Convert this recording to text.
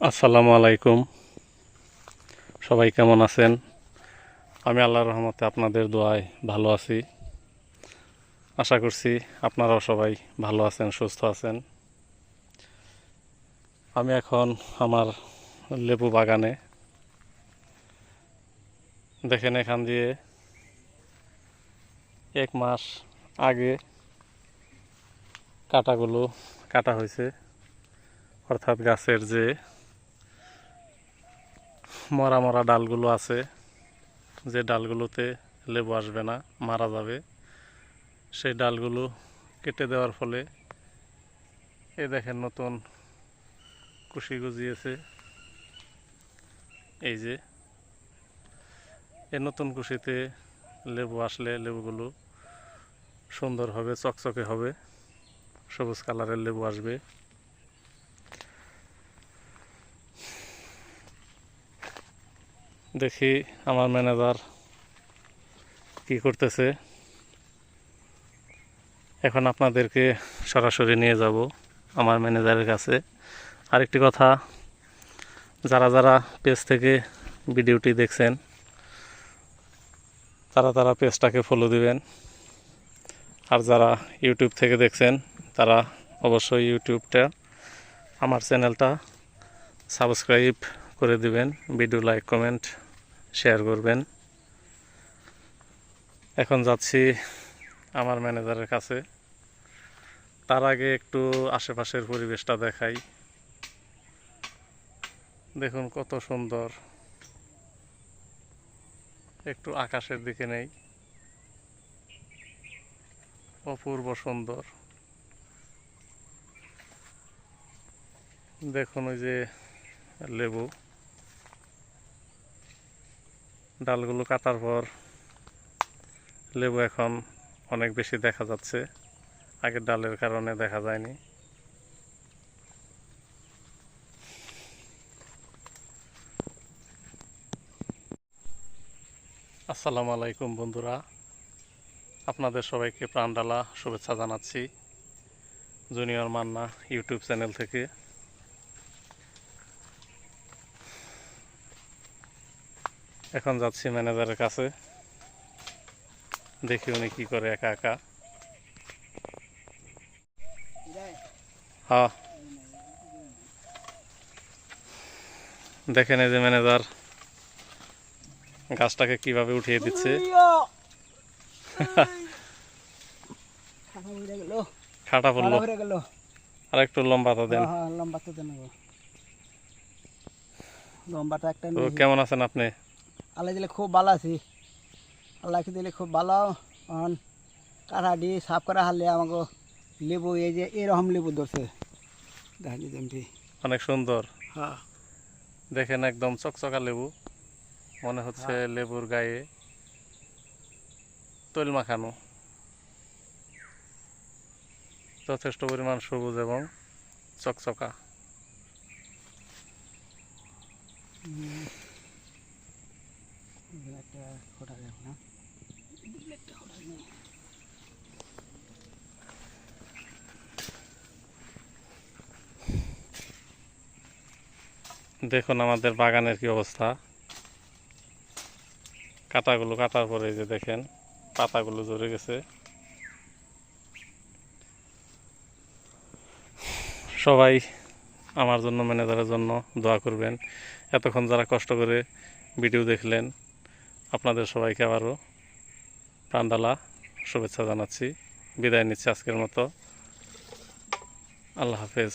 আসসালামু আলাইকুম। সবাই কেমন আছেন? আমি আল্লাহর রহমতে আপনাদের দোয়ায় ভালো আছি। আশা করছি আপনারাও সবাই ভালো আছেন, সুস্থ আছেন। আমি এখন আমার লেবু বাগানে। দেখেন এখান দিয়ে এক মাস আগে কাটাগুলো কাটা হয়েছে। অর্থাৎ গাছের যে মরা মরা ডালগুলো আছে। যে ডালগুলোতে লেবু আসবে না, মারা যাবে। সেই ডালগুলো কেটে দেওয়ার ফলে এ দেখেন নতুন কুশি গজিয়েছে। এই যে এই নতুন কুশিতে লেবু আসলে লেবুগুলো সুন্দর হবে, চকচকে হবে। সবুজ কালারের লেবু আসবে। দেখি আমার ম্যানেজার কি করতেছে। এখন আপনাদেরকে সরাসরি নিয়ে যাব আমার ম্যানেজারের কাছে। আরেকটি কথা, যারা যারা পেজ থেকে ভিডিওটি দেখছেন, তারা তারা পেজটাকে ফলো দিবেন। আর যারা ইউটিউব থেকে দেখছেন, তারা অবশ্যই ইউটিউবটা, আমার চ্যানেলটা সাবস্ক্রাইব করে দিবেন। ভিডিও লাইক, কমেন্ট শেয়ার করবেন। এখন যাচ্ছি আমার ম্যানেজারের কাছে। তার আগে একটু আশেপাশের পরিবেশটা দেখাই। দেখুন কত সুন্দর। একটু আকাশের দিকে নেই। অপূর্ব সুন্দর। দেখুন ওই যে লেবু। ডালগুলো কাটার পর লেবু এখন অনেক বেশি দেখা যাচ্ছে। আগের ডালের কারণে দেখা যায়নি। আসসালামু আলাইকুম বন্ধুরা। আপনাদের সবাইকে প্রাণডালা শুভেচ্ছা জানাচ্ছি। জুনিয়র মান্না ইউটিউব চ্যানেল থেকে। এখন যাচ্ছি ম্যানেজারের কাছে। দেখি উনি কি করে একা একা। হ্যাঁ। দেখেন এই যে ম্যানেজার গাছটাকে কীভাবে উঠিয়ে দিচ্ছে। খাটা পড়ল। আর একটু লম্বাটা দেন। লম্বাটা দেন। লম্বাটা একটা কেমন আছেন আপনি? আল্লাহ দিলে খুব ভালো আছি। আল্লাহকে দিলে খুব ভালো। অন কাঠা দিয়ে সাফ করা হারলে আমাকে লেবু এই যে এরকম লেবু ধরছে। অনেক সুন্দর। হ্যাঁ। দেখেন একদম চকচকা লেবু। মনে হচ্ছে লেবুর গায়ে তৈল মাখানো। যথেষ্ট পরিমাণ সবুজ এবং চকচকা। দেখুন আমাদের বাগানের কি অবস্থা। কাটাগুলো কাটার পরে যে দেখেন, পাতাগুলো ঝরে গেছে। সবাই আমার জন্য, ম্যানেজারের জন্য দোয়া করবেন। এতক্ষণ যারা কষ্ট করে ভিডিও দেখলেন আপনাদের সবাইকে আবারও প্রাণডালা শুভেচ্ছা জানাচ্ছি। বিদায় নিচ্ছি আজকের মতো। আল্লাহ হাফেজ।